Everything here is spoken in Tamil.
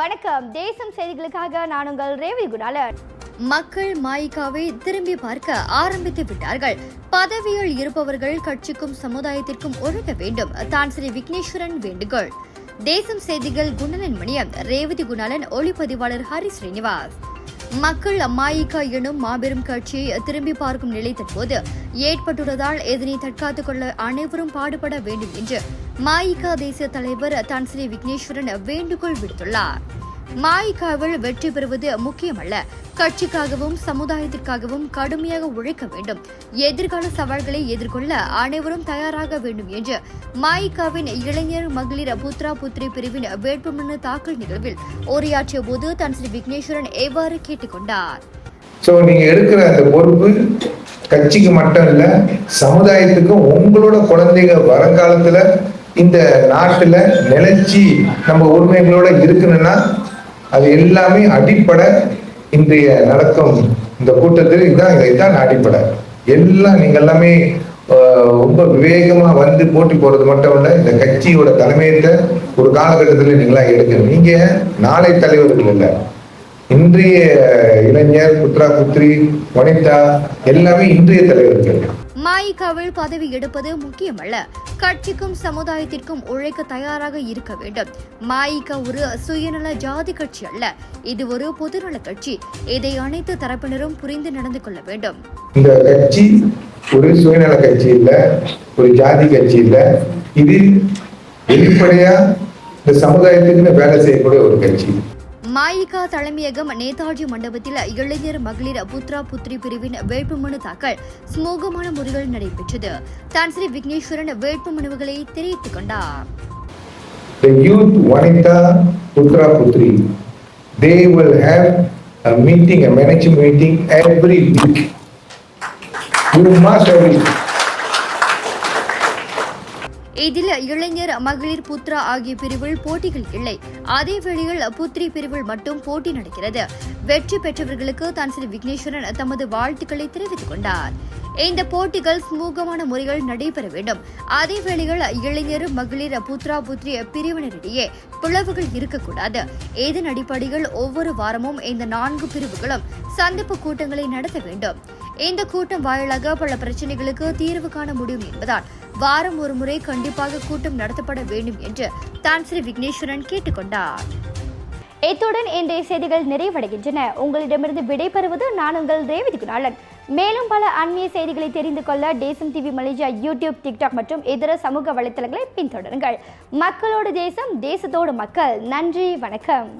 வணக்கம். தேசம் செய்திகளுக்காக நான் உங்கள் ரேவி குணாலன். மக்கள் மாயிகாவை திரும்பி பார்க்க ஆரம்பித்து விட்டார்கள். பதவியில் இருப்பவர்கள் கட்சிக்கும் சமுதாயத்திற்கும் ஒழுக வேண்டும். தான் ஸ்ரீ விக்னேஸ்வரன் வேண்டுகோள். தேசம் செய்திகள் குணலன் மணியம். ரேவதி குணாலன் ஒளிப்பதிவாளர் ஹரி ஸ்ரீனிவாஸ். மக்கள் அம்மாயிக்கா எனும் மாபெரும் கட்சியை திரும்பி பார்க்கும் நிலை தற்போது ஏற்பட்டுள்ளதால் இதனை தற்காத்துக் கொள்ள அனைவரும் பாடுபட வேண்டும் என்று மாயிகா தேசிய தலைவர் தான் ஸ்ரீ விக்னேஸ்வரன் வேண்டுகோள் விடுத்துள்ளார். மாயிகாவில் வெற்றி பெறுவது முக்கியமல்ல கட்சிக்காகவும் சமுதாயத்திற்காகவும் கடுமையாக உழைக்க வேண்டும். எதிர்கால சவால்களை எதிர்கொள்ள அனைவரும் தயாராக வேண்டும் என்று மாயிகாவின் இளைஞர் மகளிர் புத்ரா புத்ரி பிரிவின் வேட்புமனு தாக்கல் நிகழ்வில் உரையாற்றிய போது தான் ஸ்ரீ விக்னேஸ்வரன் எவ்வாறு கேட்டுக்கொண்டார் ஸோ நீங்க எடுக்கிற அந்த பொறுப்பு கட்சிக்கு மட்டும் இல்ல சமுதாயத்துக்கும் உங்களோட குழந்தைங்க வருங்காலத்துல இந்த நாட்டுல நிலைச்சி நம்ம உரிமைகளோட இருக்கணும்னா அது எல்லாமே அடிப்படை இன்றைய நடக்கும் இந்த கூட்டத்தில் இதுதான் இதுதான் அடிப்படை. எல்லாம் நீங்க எல்லாமே ரொம்ப விவேகமா வந்து போட்டி போறது மட்டும் இல்ல இந்த கட்சியோட தலைமையத்தை ஒரு காலகட்டத்தில் நீங்களா எடுக்கணும். நீங்க நாளை தலைவர்கள் இல்லை. இன்றைய இளைஞர் புத்ரா புத்ரி வனிதா எல்லாமே இன்றைய தலைவர்கள். மாயிகாவில் பதவி எடுப்பது முக்கியமல்ல. கட்சிக்கும் சமுதாயத்திற்கும் உழைக்க தயாராக இருக்க வேண்டும். மாயிகா ஒரு சுயநல ஜாதி கட்சி அல்ல. இது ஒரு பொதுநல கட்சி. இதை அனைத்து தரப்பினரும் புரிந்து நடந்து கொள்ள வேண்டும். இந்த கட்சி ஒரு சுயநல கட்சி இல்ல ஒரு ஜாதி கட்சி இல்ல. இது வெளிப்படையா இந்த சமுதாயத்துக்குன்னு வேலை செய்யக்கூடிய ஒரு கட்சி. மாயிகா தலைமையகம் நேதாஜி மண்டபத்தில் இளைஞர் மகளிர் புத்ரா புத்ரி பிரிவின் வேட்புமனு தாக்கல் சுமூகமான முறையில் நடைபெற்றது தான் ஸ்ரீ விக்னேஸ்வரன் வேட்புமனுவுகளை தெரிவித்துக் கொண்டார் The youth Vanita Putra Putri, they will have a meeting, a management meeting every week. You must have it. இதில் இளைஞர் மகளிர் புத்ரா ஆகிய பிரிவில் போட்டிகள் இல்லை. அதே வேளையில் புத்ரி பிரிவில் மட்டும் போட்டி நடக்கிறது. வெற்றி பெற்றவர்களுக்கு தான் விக்னேஸ்வரன் தமது வாழ்த்துக்களை தெரிவித்துக் கொண்டார். இந்த போட்டிகள் சுமூகமான முறையில் நடைபெற வேண்டும். அதே வேளையில் இளைஞர் மகளிர் புத்ரா புத்ரி பிரிவினரிடையே பிளவுகள் இருக்கக்கூடாது. இதன் அடிப்படையில் ஒவ்வொரு வாரமும் இந்த நான்கு பிரிவுகளும் சந்திப்பு கூட்டங்களை நடத்த வேண்டும். இந்த கூட்டம் வாயிலாக பல பிரச்சனைகளுக்கு தீர்வு காண முடியும் என்பதால் வாரம் ஒரு முறை கண்டிப்பாக கூட்டம் நடத்தப்பட வேண்டும் என்று தான் ஸ்ரீ விக்னேஸ்வரன் கேட்டுக்கொண்டார். இத்துடன் இன்றைய செய்திகள் நிறைவடைகின்றன. உங்களிடமிருந்து விடைபெறுவது நான் உங்கள் ரேவதி குணாளன். மேலும் பல அந்நிய செய்திகளை தெரிந்து கொள்ள தேசம் டிவி மலேசியா யூடியூப் டிக்டாக் மற்றும் இதர சமூக வலைத்தளங்களை பின்தொடருங்கள். மக்களோடு தேசம் தேசத்தோடு மக்கள். நன்றி வணக்கம்.